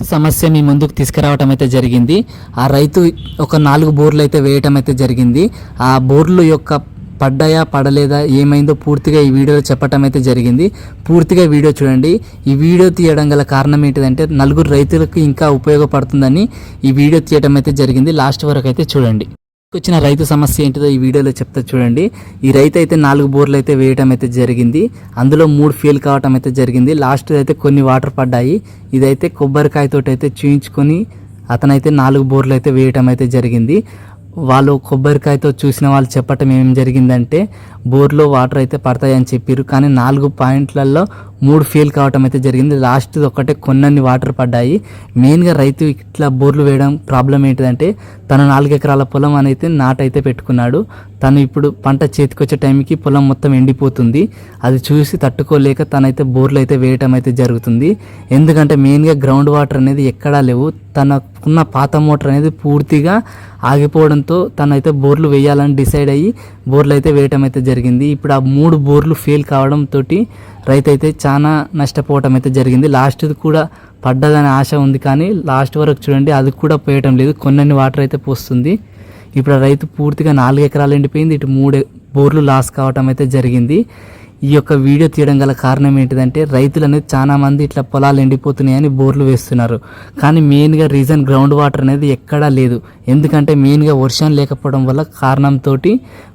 సమస్య మీ ముందుకు తీసుకురావటం అయితే జరిగింది. ఆ రైతు ఒక నాలుగు బోర్లు అయితే వేయటం అయితే జరిగింది. ఆ బోర్లు యొక్క పడ్డాయా పడలేదా ఏమైందో పూర్తిగా ఈ వీడియోలో చెప్పటం అయితే జరిగింది. పూర్తిగా వీడియో చూడండి. ఈ వీడియో తీయడం గల కారణం ఏంటిదంటే నలుగురు రైతులకు ఇంకా ఉపయోగపడుతుందని ఈ వీడియో తీయటం అయితే జరిగింది. లాస్ట్ వరకు అయితే చూడండి. వచ్చిన రైతు సమస్య ఏంటిదో ఈ వీడియోలో చెప్తా చూడండి. ఈ రైతు అయితే నాలుగు బోర్లు అయితే వేయటం అయితే జరిగింది. అందులో మూడు ఫెయిల్ కావటం అయితే జరిగింది. లాస్ట్ అయితే కొన్ని వాటర్ పడ్డాయి. ఇదైతే కొబ్బరికాయతో అయితే చూయించుకొని అతనైతే నాలుగు బోర్లు అయితే వేయటం అయితే జరిగింది. వాళ్ళు కొబ్బరికాయతో చూసిన వాళ్ళు చెప్పటం ఏం జరిగిందంటే బోర్లో వాటర్ అయితే పడతాయని చెప్పారు కానీ నాలుగు పాయింట్లలో మూడు ఫెయిల్ కావటం అయితే జరిగింది. లాస్ట్ ఒకటే కొన్నన్ని వాటర్ పడ్డాయి. మెయిన్గా రైతు ఇట్లా బోర్లు వేయడం ప్రాబ్లం ఏంటిదంటే తను నాలుగు ఎకరాల పొలం అనేది నాటైతే పెట్టుకున్నాడు. తను ఇప్పుడు పంట చేతికొచ్చే టైంకి పొలం మొత్తం ఎండిపోతుంది. అది చూసి తట్టుకోలేక తనైతే బోర్లు అయితే వేయటం అయితే జరుగుతుంది. ఎందుకంటే మెయిన్గా గ్రౌండ్ వాటర్ అనేది ఎక్కడా లేవు. తనకున్న పాత మోటార్ అనేది పూర్తిగా ఆగిపోవడంతో తనైతే బోర్లు వేయాలని డిసైడ్ అయ్యి బోర్లు అయితే వేయటం అయితే జరిగింది. ఇప్పుడు ఆ మూడు బోర్లు ఫెయిల్ కావడంతో రైతు అయితే చాలా నష్టపోవటం అయితే జరిగింది. లాస్ట్ కూడా పడ్డదనే ఆశ ఉంది కానీ లాస్ట్ వరకు చూడండి అది కూడా పోయటం లేదు. కొన్ని వాటర్ అయితే పోస్తుంది. ఇప్పుడు ఆ రైతు పూర్తిగా నాలుగు ఎకరాలు ఎండిపోయింది. ఇటు మూడు బోర్లు లాస్ కావటం అయితే జరిగింది. ఈ యొక్క వీడియో తీయడం గల కారణం ఏంటిదంటే రైతులు అనేది చాలా మంది ఇట్లా పొలాలు ఎండిపోతున్నాయని బోర్లు వేస్తున్నారు. కానీ మెయిన్గా రీజన్ గ్రౌండ్ వాటర్ అనేది ఎక్కడా లేదు. ఎందుకంటే మెయిన్గా వర్షం లేకపోవడం వల్ల కారణంతో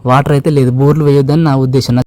వాటర్ అయితే లేదు. బోర్లు వేయొద్దని నా ఉద్దేశం.